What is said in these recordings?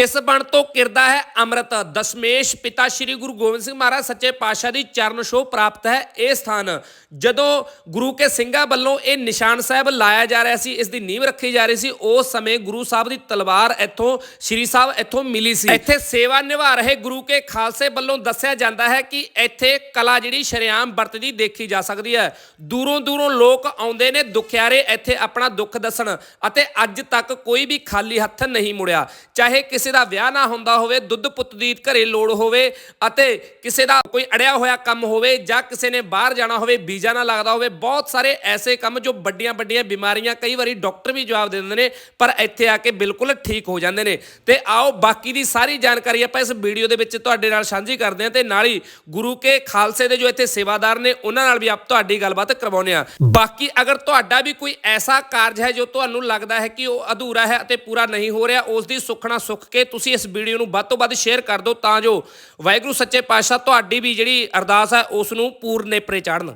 ਇਸ ਬਣ ਤੋਂ ਕਿਰਦਾ ਹੈ ਅੰਮ੍ਰਿਤ। ਦਸ਼ਮੇਸ਼ ਪਿਤਾ ਸ੍ਰੀ ਗੁਰੂ ਗੋਬਿੰਦ ਸਿੰਘ ਮਹਾਰਾਜ ਸੱਚੇ ਪਾਤਸ਼ਾਹ ਦੀ ਚਰਨ ਛੋਹ ਪ੍ਰਾਪਤ ਹੈ ਇਹ ਸਥਾਨ। ਜਦੋਂ ਗੁਰੂ ਕੇ ਸਿੰਘਾਂ ਵੱਲੋਂ ਇਹ ਨਿਸ਼ਾਨ ਸਾਹਿਬ ਲਾਇਆ ਜਾ ਰਿਹਾ ਸੀ, ਇਸ ਦੀ ਨੀਂਹ ਰੱਖੀ ਜਾ ਰਹੀ ਸੀ, ਉਸ ਸਮੇਂ ਗੁਰੂ ਸਾਹਿਬ ਦੀ ਤਲਵਾਰ ਇੱਥੋਂ, ਸ੍ਰੀ ਸਾਹਿਬ ਇੱਥੋਂ ਮਿਲੀ ਸੀ। ਇੱਥੇ ਸੇਵਾ ਨਿਭਾ ਰਹੇ ਗੁਰੂ ਕੇ ਖਾਲਸੇ ਵੱਲੋਂ ਦੱਸਿਆ ਜਾਂਦਾ ਹੈ ਕਿ ਇੱਥੇ ਕਲਾ ਜਿਹੜੀ ਸ਼ਰੇਆਮ ਵਰਤਦੀ ਦੇਖੀ ਜਾ ਸਕਦੀ ਹੈ। ਦੂਰੋਂ ਦੂਰੋਂ ਲੋਕ ਆਉਂਦੇ ਨੇ ਦੁਖਿਆਰੇ ਇੱਥੇ ਆਪਣਾ ਦੁੱਖ ਦੱਸਣ ਅਤੇ ਅੱਜ ਤੱਕ ਕੋਈ ਵੀ ਖਾਲੀ ਹੱਥ ਨਹੀਂ ਮੁੜਿਆ। ਚਾਹੇ ਕਿਸੇ ਦਾ ਵਿਆਹ ਨਾ ਹੁੰਦਾ ਹੋਵੇ, ਦੁੱਧ ਪੁੱਤ ਦੀ ਘਰੇ ਲੋੜ ਹੋਵੇ ਅਤੇ ਕਿਸੇ ਦਾ ਕੋਈ ਅੜਿਆ ਹੋਇਆ ਕੰਮ ਹੋਵੇ ਜਾਂ ਕਿਸੇ ਨੇ ਬਾਹਰ ਜਾਣਾ ਹੋਵੇ, ਵੀਜ਼ਾ ਨਾ ਲੱਗਦਾ ਹੋਵੇ, ਬਹੁਤ ਸਾਰੇ ਐਸੇ ਕੰਮ ਜੋ ਵੱਡੀਆਂ ਵੱਡੀਆਂ ਬਿਮਾਰੀਆਂ ਕਈ ਵਾਰੀ ਡਾਕਟਰ ਵੀ ਜਵਾਬ ਦੇ ਦਿੰਦੇ ਨੇ, ਪਰ ਇੱਥੇ ਆ ਕੇ ਬਿਲਕੁਲ ਠੀਕ ਹੋ ਜਾਂਦੇ ਨੇ। ਤੇ ਆਓ ਬਾਕੀ ਦੀ ਸਾਰੀ ਜਾਣਕਾਰੀ ਆਪਾਂ ਇਸ ਵੀਡੀਓ ਦੇ ਵਿੱਚ ਤੁਹਾਡੇ ਨਾਲ ਸਾਂਝੀ ਕਰਦੇ ਹਾਂ ਤੇ ਨਾਲ ਹੀ ਗੁਰੂ ਕੇ ਖਾਲਸੇ ਦੇ ਜੋ ਇੱਥੇ ਸੇਵਾਦਾਰ ਨੇ, ਉਹਨਾਂ ਨਾਲ ਵੀ ਆਪ ਤੁਹਾਡੀ ਗੱਲਬਾਤ ਕਰਵਾਉਂਦੇ ਆ ਬਾਕੀ ਅਗਰ ਤੁਹਾਡਾ ਵੀ ਕੋਈ ਐਸਾ ਕਾਰਜ ਹੈ ਜੋ ਤੁਹਾਨੂੰ ਲੱਗਦਾ ਹੈ ਕਿ ਉਹ ਅਧੂਰਾ ਹੈ ਅਤੇ ਪੂਰਾ ਨਹੀਂ ਹੋ ਰਿਹਾ, ਉਸ ਦੀ ਸੁਖਣਾ ਸੁੱਖ ਕੇ ਤੁਸੀਂ ਇਸ ਵੀਡੀਓ ਨੂੰ ਵੱਧ ਤੋਂ ਵੱਧ ਸ਼ੇਅਰ ਕਰ ਦਿਓ ਤਾਂ ਜੋ ਵਾਹਿਗੁਰੂ ਸੱਚੇ ਪਾਤਸ਼ਾਹ ਤੁਹਾਡੀ ਵੀ ਜਿਹੜੀ ਅਰਦਾਸ ਹੈ ਉਸ ਨੂੰ ਪੂਰਨੇਪਰੇ ਚਾੜਨ।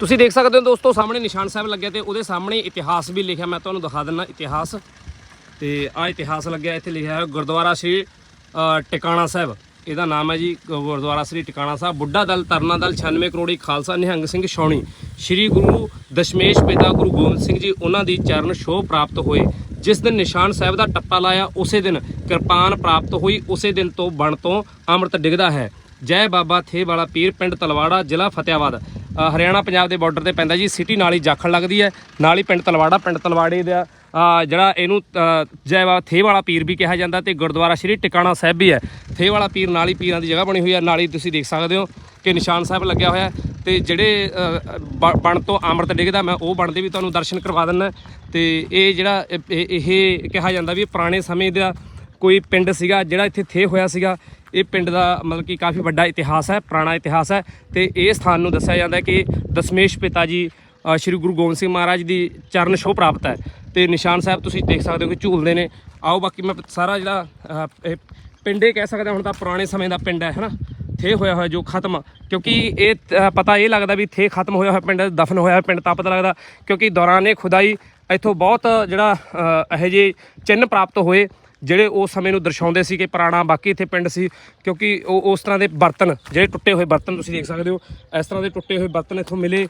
ਤੁਸੀਂ ਦੇਖ ਸਕਦੇ ਹੋ ਦੋਸਤੋ, ਸਾਹਮਣੇ ਨਿਸ਼ਾਨ ਸਾਹਿਬ ਲੱਗਿਆ ਤੇ ਉਹਦੇ ਸਾਹਮਣੇ ਇਤਿਹਾਸ ਵੀ ਲਿਖਿਆ। ਮੈਂ ਤੁਹਾਨੂੰ ਦਿਖਾ ਦਿੰਦਾ ਇਤਿਹਾਸ। ਤੇ ਆ ਇਤਿਹਾਸ ਲੱਗਿਆ, ਇੱਥੇ ਲਿਖਿਆ ਹੈ ਗੁਰਦੁਆਰਾ ਸ੍ਰੀ ਟਿਕਾਣਾ ਸਾਹਿਬ। ਇਹਦਾ ਨਾਮ ਹੈ ਜੀ ਗੁਰਦੁਆਰਾ ਸ੍ਰੀ ਟਿਕਾਣਾ ਸਾਹਿਬ। ਬੁੱਢਾ ਦਲ ਤਰਨਾ ਦਲ 96 ਕਰੋੜੀ, ਖਾਲਸਾ ਨਿਹੰਗ ਸਿੰਘ ਛਾਉਣੀ। ਸ੍ਰੀ ਗੁਰੂ ਦਸ਼ਮੇਸ਼ ਪਿਤਾ ਗੁਰੂ ਗੋਬਿੰਦ ਸਿੰਘ ਜੀ, ਉਹਨਾਂ ਦੀ ਚਰਨ ਛੋਹ ਪ੍ਰਾਪਤ ਹੋਏ। ਜਿਸ ਦਿਨ ਨਿਸ਼ਾਨ ਸਾਹਿਬ ਦਾ ਟੱਪਾ ਲਾਇਆ, ਉਸੇ ਦਿਨ ਕਿਰਪਾਨ ਪ੍ਰਾਪਤ ਹੋਈ, ਉਸੇ ਦਿਨ ਤੋਂ ਬਣ ਤੋਂ ਅੰਮ੍ਰਿਤ ਡਿੱਗਦਾ ਹੈ। ਜੈ ਬਾਬਾ ਥੇ ਵਾਲਾ ਪੀਰ, ਪਿੰਡ ਤਲਵਾੜਾ, ਜ਼ਿਲ੍ਹਾ ਫਤਿਆਬਾਦ। ਹਰਿਆਣਾ ਪੰਜਾਬ ਦੇ ਬਾਰਡਰ ਤੇ ਪੈਂਦਾ ਜੀ ਸਿਟੀ ਨਾਲ ਹੀ ਜਾਖਲ ਲੱਗਦੀ ਹੈ। ਨਾਲ ਹੀ ਪਿੰਡ ਤਲਵਾੜਾ, ਪਿੰਡ ਤਲਵਾੜੇ ਦਾ ਜਿਹੜਾ ਇਹਨੂੰ ਜੈ ਬਾਬਾ ਥੇ ਵਾਲਾ ਪੀਰ ਵੀ ਕਿਹਾ ਜਾਂਦਾ ਤੇ ਗੁਰਦੁਆਰਾ ਸ਼੍ਰੀ ਟਿਕਾਣਾ ਸਾਹਿਬ ਵੀ ਹੈ। ਥੇ ਵਾਲਾ ਪੀਰ ਨਾਲ ਹੀ ਪੀਰਾਂ ਦੀ ਜਗ੍ਹਾ ਬਣੀ ਹੋਈ ਹੈ। ਨਾਲ ਹੀ ਤੁਸੀਂ ਦੇਖ ਸਕਦੇ ਹੋ ਕਿ ਨਿਸ਼ਾਨ ਸਾਹਿਬ ਲੱਗਿਆ ਹੋਇਆ ਤੇ ਜਿਹੜੇ ਬ- ਬਣ ਤੋਂ ਅੰਮ੍ਰਿਤ ਡਿੱਗਦਾ ਮੈਂ ਉਹ ਬਣਦੇ ਵੀ ਤੁਹਾਨੂੰ ਦਰਸ਼ਨ ਕਰਵਾ ਦਿੰਦਾ। ਤੇ ਇਹ ਜਿਹੜਾ ਇਹ- ਕਿਹਾ ਜਾਂਦਾ ਵੀ ਪੁਰਾਣੇ ਸਮੇਂ ਦਾ ਕੋਈ ਪਿੰਡ ਸੀਗਾ ਜਿਹੜਾ ਇੱਥੇ ਥੇ ਹੋਇਆ ਸੀਗਾ ਇਹ ਪਿੰਡ ਦਾ ਮਤਲਬ ਕਿ ਕਾਫੀ ਵੱਡਾ ਇਤਿਹਾਸ ਹੈ ਪੁਰਾਣਾ ਇਤਿਹਾਸ ਹੈ। ਤੇ ਇਹ ਸਥਾਨ ਨੂੰ ਦੱਸਿਆ ਜਾਂਦਾ ਕਿ ਦਸ਼ਮੇਸ਼ ਪਿਤਾ ਜੀ ਸ਼੍ਰੀ ਗੁਰੂ ਗੋਬਿੰਦ ਸਿੰਘ ਮਹਾਰਾਜ ਦੀ ਚਰਨ ਛੋਹ ਪ੍ਰਾਪਤ ਹੈ। ਤੇ ਨਿਸ਼ਾਨ ਸਾਹਿਬ ਤੁਸੀਂ ਦੇਖ ਸਕਦੇ ਹੋ ਕਿ ਝੂਲਦੇ ਨੇ। ਆਓ ਬਾਕੀ ਮੈਂ ਸਾਰਾ ਜਿਹੜਾ ਅ, ਇਹ ਪਿੰਡ ਇਹ ਕਹਿ ਸਕਦੇ ਹਾਂ ਹੁਣ ਤਾਂ ਪੁਰਾਣੇ ਸਮੇਂ ਦਾ ਪਿੰਡ ਹੈ ਹਨਾ? ਥੇ ਹੋਇਆ ਹੋਇਆ ਜੋ ਖਤਮ, ਕਿਉਂਕਿ ਇਹ ਪਤਾ ਇਹ ਲੱਗਦਾ ਵੀ ਥੇ ਖਤਮ ਹੋਇਆ ਹੋਇਆ ਪਿੰਡ, ਦਫਨ ਹੋਇਆ ਹੋਇਆ ਪਿੰਡ, ਤਾਂ ਪਤਾ ਲੱਗਦਾ, ਕਿਉਂਕਿ ਦੌਰਾਨੇ ਖੁਦਾਈ ਇੱਥੋਂ ਬਹੁਤ, ਜਿਹੜਾ ਇਹੋ ਜਿਹੇ ਚਿੰਨ੍ਹ ਪ੍ਰਾਪਤ ਹੋਏ, ਜਿਹੜੇ ਉਸ ਸਮੇਂ ਨੂੰ ਦਰਸਾਉਂਦੇ ਸੀ ਕਿ ਪੁਰਾਣਾ ਬਾਕੀ ਇੱਥੇ ਪਿੰਡ ਸੀ, ਕਿਉਂਕਿ ਉਹ ਉਸ ਤਰ੍ਹਾਂ ਦੇ ਬਰਤਨ, ਜਿਹੜੇ ਟੁੱਟੇ ਹੋਏ ਬਰਤਨ ਤੁਸੀਂ ਦੇਖ ਸਕਦੇ ਹੋ, ਇਸ ਤਰ੍ਹਾਂ ਦੇ ਟੁੱਟੇ ਹੋਏ ਬਰਤਨ ਇੱਥੋਂ ਮਿਲੇ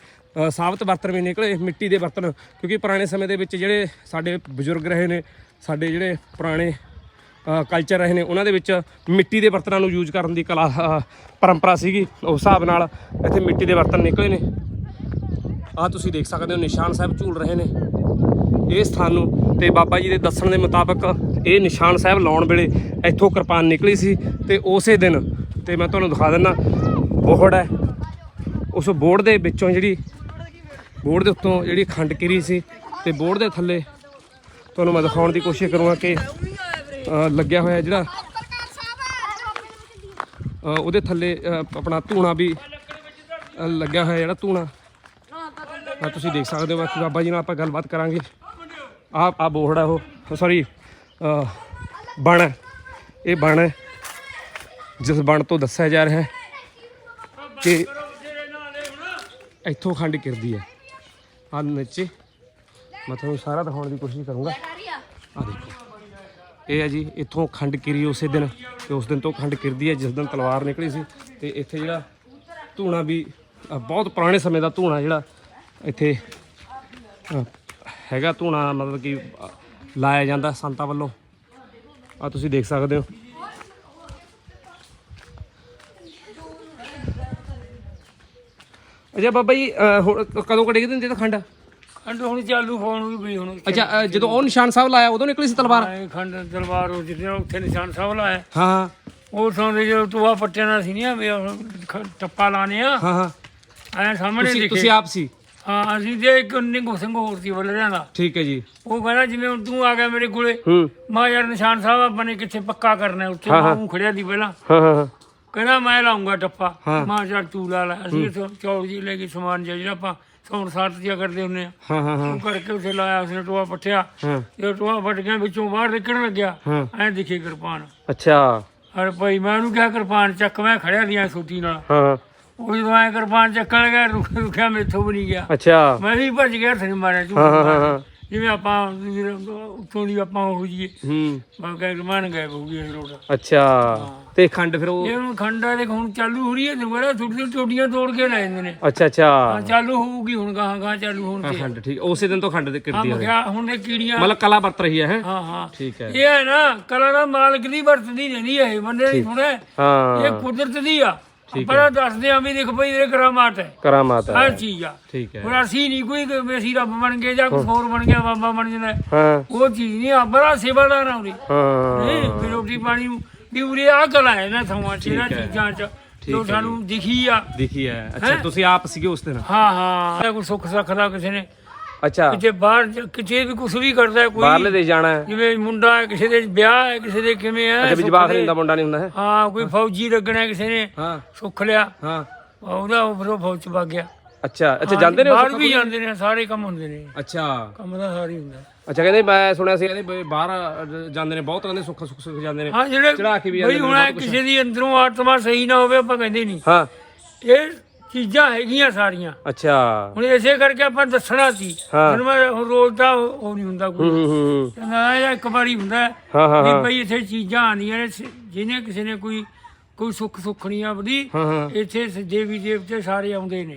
ਸਾਬਤ ਬਰਤਨ ਵੀ ਨਿਕਲੇ, ਮਿੱਟੀ ਦੇ ਬਰਤਨ, ਕਿਉਂਕਿ ਪੁਰਾਣੇ ਸਮੇਂ ਦੇ ਵਿੱਚ ਜਿਹੜੇ ਸਾਡੇ ਬਜ਼ੁਰਗ ਰਹੇ ਨੇ, ਸਾਡੇ ਜਿਹੜੇ ਪੁਰਾਣੇ ਕਲਚਰ ਰਹੇ ਨੇ, ਉਹਨਾਂ ਦੇ ਵਿੱਚ ਮਿੱਟੀ ਦੇ ਬਰਤਨਾਂ ਨੂੰ ਯੂਜ਼ ਕਰਨ ਦੀ ਕਲਾ ਪਰੰਪਰਾ ਸੀਗੀ। ਉਸ ਹਿਸਾਬ ਨਾਲ ਇੱਥੇ ਮਿੱਟੀ ਦੇ ਬਰਤਨ ਨਿਕਲੇ ਨੇ। ਆਹ ਤੁਸੀਂ ਦੇਖ ਸਕਦੇ ਹੋ, ਨਿਸ਼ਾਨ ਸਾਹਿਬ ਝੂਲ ਰਹੇ ਨੇ। ਇਹ ਸਥਾਨ ਨੂੰ ਤੇ ਬਾਬਾ ਜੀ ਦੇ ਦੱਸਣ ਦੇ ਮੁਤਾਬਕ ਇਹ ਨਿਸ਼ਾਨ ਸਾਹਿਬ ਲਾਉਣ ਵੇਲੇ ਇੱਥੋਂ ਕਿਰਪਾਨ ਨਿਕਲੀ ਸੀ ਤੇ ਉਸੇ ਦਿਨ, ਤੇ ਮੈਂ ਤੁਹਾਨੂੰ ਦਿਖਾ ਦਿੰਦਾ, ਬੋਹੜ ਹੈ। ਉਸ ਬੋਰਡ ਦੇ ਵਿੱਚੋਂ ਜਿਹੜੀ ਬੋਰਡ ਦੇ ਉੱਤੋਂ ਜਿਹੜੀ ਖੰਡ ਕਿਰੀ ਸੀ ਤੇ ਬੋਰਡ ਦੇ ਥੱਲੇ, ਤੁਹਾਨੂੰ ਮੈਂ ਦਿਖਾਉਣ ਦੀ ਕੋਸ਼ਿਸ਼ ਕਰੂੰਗਾ ਕਿ ਅ, ਲੱਗਿਆ ਹੋਇਆ ਜਿਹੜਾ ਅ, ਉਹਦੇ ਥੱਲੇ ਅ, ਆਪਣਾ ਧੂਣਾ ਵੀ ਅ, ਲੱਗਿਆ ਹੋਇਆ ਜਿਹੜਾ ਧੂਣਾ। ਆ ਤੁਸੀਂ ਦੇਖ ਸਕਦੇ ਹੋ ਬਾਕੀ ਬਾਬਾ ਜੀ ਨਾਲ ਆਪਾਂ ਗੱਲਬਾਤ ਕਰਾਂਗੇ। ਆ ਆ ਬੋਹੜਾ ਉਹ ਸੌਰੀ ਬਣ। ਹੈ। ਇਹ ਬਣ ਹੈ ਜਿਸ ਬਣ ਤੋਂ ਦੱਸਿਆ ਜਾ ਰਿਹਾ ਹੈ ਕਿ ਇੱਥੋਂ ਖੰਡ ਕਿਰਦੀ ਹੈ। ਆ ਨੀਚੇ ਮੈਂ ਤੁਹਾਨੂੰ ਸਾਰਾ ਦਿਖਾਉਣ ਦੀ ਕੋਸ਼ਿਸ਼ ਕਰੂੰਗਾ। ਆ ਦੇਖੋ। ਇਹ ਹੈ ਜੀ ਇੱਥੋਂ ਖੰਡ ਕਿਰੀ ਉਸੇ ਦਿਨ ਤੇ ਉਸ ਦਿਨ ਤੋਂ ਖੰਡ ਕਿਰਦੀ ਹੈ ਜਿਸ ਦਿਨ ਤਲਵਾਰ ਨਿਕਲੀ ਸੀ। ਤੇ ਇੱਥੇ ਜਿਹੜਾ ਧੂਣਾ ਵੀ ਬਹੁਤ ਪੁਰਾਣੇ ਸਮੇਂ ਦਾ ਧੂਣਾ ਜਿਹੜਾ ਇੱਥੇ ਹੈਗਾ ਧੂਣਾ ਮਤਲਬ ਕਿ ਲਾਇਆ ਜਾਂਦਾ ਸੰਤਾਂ ਵੱਲੋਂ। ਆ ਤੁਸੀਂ ਦੇਖ ਸਕਦੇ ਹੋ। ਅਜਾ ਬਾਬਾ ਜੀ ਅ, ਹੁਣ ਕਦੋਂ ਕੜੇ ਦਿੰਦੇ ਤਾਂ ਖੰਡ? ਹੁਣ ਚਾਲੂ ਹੋਣ ਵੀ ਗਈ ਹੁਣ ਅੱਛਾ ਅ, ਜਦੋਂ ਉਹ ਨਿਸ਼ਾਨ ਸਾਹਿਬ ਲਾਇਆ ਉਦੋਂ ਨਿਕਲੀ ਸੀ ਤਲਵਾਰ? ਆਏ ਖੰਡ ਤਲਵਾਰ ਉਹ ਜਿੱਥੇ ਉੱਥੇ ਨਿਸ਼ਾਨ ਸਾਹਿਬ ਲਾਇਆ। ਹਾਂ ਹਾਂ। ਉਹ ਸੌਂਦੇ ਜੋ ਟੂਆ ਪੱਟਿਆਂ ਨਾਲ ਸੀ ਨਹੀਂ ਵੀ ਉਹ ਖ- ਟੱਪਾ ਲਾਣੇ ਆ। ਹਾਂ ਹਾਂ। ਐ ਸਾਹਮਣੇ ਤੁਸੀਂ ਲਿਖੇ। ਤੁਸੀਂ ਆਪ ਸੀ? ਹਾਂ ਅਸੀਂ ਤੇ ਇੱਕ ਨਿੰਗੋ ਸਿੰਘ ਹੋਰ ਸੀ ਬੋਲ ਦਾ। ਠੀਕ ਹੈ ਜੀ। ਉਹ ਕਹਿੰਦਾ ਜਿਵੇਂ ਹੁਣ ਤੂੰ ਆ ਗਿਆ ਮੇਰੇ ਕੋਲੇ ਹੂੰ। ਮਾ ਯਾਰ ਨਿਸ਼ਾਨ ਸਾਹਿਬ ਆਪਾਂ ਨੇ ਕਿੱਥੇ ਪੱਕਾ ਕਰਨਾ ਹੈ, ਉੱਥੇ ਊਂ ਖੜਿਆ ਦੀ ਪਹਿਲਾਂ। ਹਾਂ ਹਾਂ ਹਾਂ। ਕਹਿੰਦਾ ਮੈਂ ਲਾਉਂਗਾ ਟੱਪਾ। ਹਾਂ। ਮਾ ਯਾਰ ਤੂੰ ਲਾ ਲੈ ਅਸੀਂ ਇੱਥੋਂ ਚੌਲ ਜੀ ਲੈ ਕੇ ਸਮਾਨ ਜਿਹਾ ਜਿਹੜਾ ਆਪਾਂ ਸੌਣ ਸਾਥ ਜਿਹਾ ਕਰਦੇ ਹੁੰਦੇ ਆ। ਹਾਂ ਹਾਂ ਹਾਂ। ਉਹ ਕਰਕੇ ਉੱਥੇ ਲਾਇਆ ਉਸਨੇ ਟੋਆ ਪੱਟਿਆ ਹਾਂ। ਇਹ ਟੋਆ ਫਟ ਗਿਆ ਵਿੱਚੋਂ ਬਾਹਰ ਨਿਕਲਣ ਲੱਗਿਆ। ਹਾਂ। ਐ ਦਿਖੇ ਕਿਰਪਾਨ। ਅੱਛਾ। ਅਰੇ ਭਾਈ ਮੈਂ ਉਹਨੂੰ ਕਿਹਾ ਕਿਰਪਾਨ ਚੱਕ ਮੈਂ ਖੜਿਆ ਦੀਆਂ ਸੂਟੀ ਨਾਲ। ਹਾਂ। ਉਹ ਜਦੋਂ ਐ ਕਿਰਪਾਨ ਚੱਕਣ ਲੱਗਾ ਰੁਕ ਰੁਕਿਆ ਮੈਥੋਂ ਵੀ ਨਹੀਂ ਗਿਆ। ਅੱਛਾ। ਮੈਂ ਵੀ ਭੱਜ ਗਿਆ ਹੱਥ ਨਹੀਂ ਮਾਰਿਆ ਝੂਠ ਹਾਂ ਹਾਂ ਹਾਂ ਮਾਰਿਆ। ਹਾਂ। ਜਿਵੇਂ ਆਪਾਂ ਉੱਥੋਂ ਦੀ ਆਪਾਂ ਹੋ ਜੀਏ ਹੂੰ। ਬਾਗਾ ਰਮਾਨ ਗਏ ਹੋ ਗਈ ਰੋਡ। ਅੱਛਾ। ਤੇ ਖੰਡ ਫਿਰ ਉਹ ਇਹ ਹੁਣ ਖੰਡਾ ਦੇ ਹੁਣ ਚਾਲੂ ਹੋ ਰਹੀ ਹੈ ਦੁਬਾਰਾ ਛੋਟੀ ਛੋਟੀ ਟੋਡੀਆਂ ਤੋੜ ਕੇ ਲੈ ਜਾਂਦੇ ਨੇ। ਅੱਛਾ ਅੱਛਾ। ਹਾਂ ਚਾਲੂ ਹੋਊਗੀ ਹੁਣ ਗਾਹਾਂ ਗਾਹਾਂ ਚਾਲੂ ਹੋਣ ਹਾਂ, ਤੇ। ਖੰਡ ਠੀਕ। ਉਸੇ ਦਿਨ ਤੋਂ ਖੰਡ ਦੇ ਹਾਂ ਕਿਰਦੀ ਹੋਈ ਕਿਹਾ ਹੁਣ ਇਹ ਕੀੜੀਆਂ ਮਤਲਬ ਕਲਾ ਵਰਤ ਰਹੀ ਹੈ ਹੈਂ? ਹਾਂ ਹਾਂ। ਠੀਕ ਹੈ। ਇਹ ਹੈ ਨਾ ਕਲਾ ਦਾ ਮਾਲਕ ਦੀ ਵਰਤਦੀ ਨਹੀਂ ਹੈ ਇਹ। ਬੰਦੇ ਥੋੜਾ ਹਾਂ। ਇਹ ਕੁਦਰਤ ਦੀ ਆ। ਬੜਾ ਦੱਸਦੇ ਆ ਵੀ ਦੇਖ ਭਈ ਇਹ ਕਰਾਮਾਤ ਹੈ। ਕਰਾਮਾਤ ਹੈ। ਹਰ ਚੀਜ਼ ਆ। ਠੀਕ ਹੈ। ਹੁਣ ਅਸੀਂ ਨਹੀਂ ਕੋਈ ਕਿ ਵੀ ਅਸੀਂ ਰੱਬ ਬਣ ਗਏ ਜਾਂ ਕੋਈ ਹੋਰ ਬਣ ਗਿਆ ਬਾਬਾ ਬਣ ਜਾਂਦਾ। ਹੈ। ਹਾਂ ਉਹ ਚੀਜ਼ ਨਹੀਂ ਆ ਬੜਾ ਸੇਵਾਦਾਰ ਆ ਉਰੇ। ਹਾਂ। ਨਹੀਂ ਵੀ ਰੋਟੀ ਪਾਣੀ ਨੂੰ ਵੀ ਉਰੇ ਆ ਕਲਾ ਹੈ ਨਾ ਥਾਵਾਂ ਚ ਇਹਨਾਂ ਚੀਜ਼ਾਂ ਚ ਜੋ ਸਾਨੂੰ ਦਿਖੀ ਆ। ਦਿਖੀ ਹੈ। ਅੱਛਾ ਤੁਸੀਂ ਆਪ ਸੀਗੇ ਉਸ ਦਿਨ? ਹਾਂ ਹਾਂ। ਕੋਈ ਸੁੱਖ ਸਖਦਾ ਕਿਸੇ ਨੇ ਅੱਛਾ। ਕਿਤੇ ਬਾਹਰ ਜ- ਕਿਤੇ ਵੀ ਕੁਝ ਵੀ ਕਰਦਾ ਹੈ ਬਾਹਰਲੇ ਕੋਈ ਦੇਸ਼ ਜਾਣਾ ਹੈ। ਜਿਵੇਂ ਮੁੰਡਾ ਹੈ ਕਿਸੇ ਦੇ ਵਿਆਹ ਹੈ ਕਿਸੇ ਦੇ ਕਿਵੇਂ ਹੈ ਅੱਛਾ ਵੀ ਸੁੱਖ ਜਵਾਬ ਦੇ- ਨਹੀਂ ਦਾ ਮੁੰਡਾ ਨਹੀਂ ਹੁੰਦਾ ਹੈ? ਹਾਂ ਕੋਈ ਫੌਜੀ ਲੱਗਣਾ ਹੈ ਕਿਸੇ ਨੇ ਹਾਂ। ਸੁੱਖ ਲਿਆ। ਹਾਂ। ਉਹਦਾ ਉਹ ਫਿਰ ਉਹ ਫੌਜ ਚ ਵਗ ਗਿਆ। ਅੱਛਾ ਅੱਛਾ ਜਾਂਦੇ ਨੇ ਉਹ ਬਾਹਰ ਵੀ ਜਾਂਦੇ ਨੇ ਸਾਰੇ ਕੰਮ ਹੁੰਦੇ ਨੇ। ਅੱਛਾ। ਕੰਮ ਦਾ ਸਾਰੇ ਹੀ ਹੁੰਦਾ। ਅੱਛਾ ਕਹਿੰਦੇ ਮੈਂ ਸੁਣਿਆ ਸੀ ਕਹਿੰਦੇ ਵੀ ਬਾਹਰ ਅ, ਜਾਂਦੇ ਨੇ ਬਹੁਤ ਕਹਿੰਦੇ ਸੁੱਖ ਸੁੱਖ ਸੁੱਖ ਜਾਂਦੇ ਨੇ। ਹਾਂ ਜਿਹੜੇ ਚੜ੍ਹਾ ਕੇ ਵੀ ਬਈ ਜਾਂਦੇ ਨੇ ਹੁਣ ਇਹ। ਕਿਸੇ ਦੀ ਅੰਦਰੋਂ ਆਤਮਾ ਸਹੀ ਨਾ ਹੋਵੇ ਆਪਾਂ ਕਹਿੰਦੇ ਨਹੀਂ। ਹਾਂ। ਇਹ ਚੀਜ਼ਾਂ ਹੈਗੀਆਂ ਸਾਰੀਆਂ। ਅੱਛਾ। ਹੁਣ ਇਸੇ ਕਰਕੇ ਆਪਾਂ ਦੱਸਣਾ ਸੀ। ਹਾਂ। ਹੁਣ ਮੈਂ ਹੁਣ ਰੋਜ਼ ਦਾ ਉਹ ਉਹ ਨਹੀਂ ਹੁੰਦਾ ਕੋਈ। ਹੂੰ ਹੂੰ ਹੂੰ। ਕਹਿੰਦਾ ਇਹ ਇੱਕ ਵਾਰੀ ਹੁੰਦਾ ਹੈ ਹਾਂ ਹਾਂ ਵੀ ਹਾਂ। ਬਈ ਇੱਥੇ ਚੀਜ਼ਾਂ ਆਉਂਦੀਆਂ ਨੇ ਸ- ਜਿਹਨੇ ਕਿਸੇ ਨੇ ਕੋਈ ਕੋਈ ਸੁੱਖ ਸੁੱਖ ਨਹੀਂ ਆਪਦੀ ਹਾਂ ਹਾਂ। ਇੱਥੇ ਸ- ਦੇਵੀ ਦੇਵਤੇ ਸਾਰੇ ਆਉਂਦੇ ਨੇ।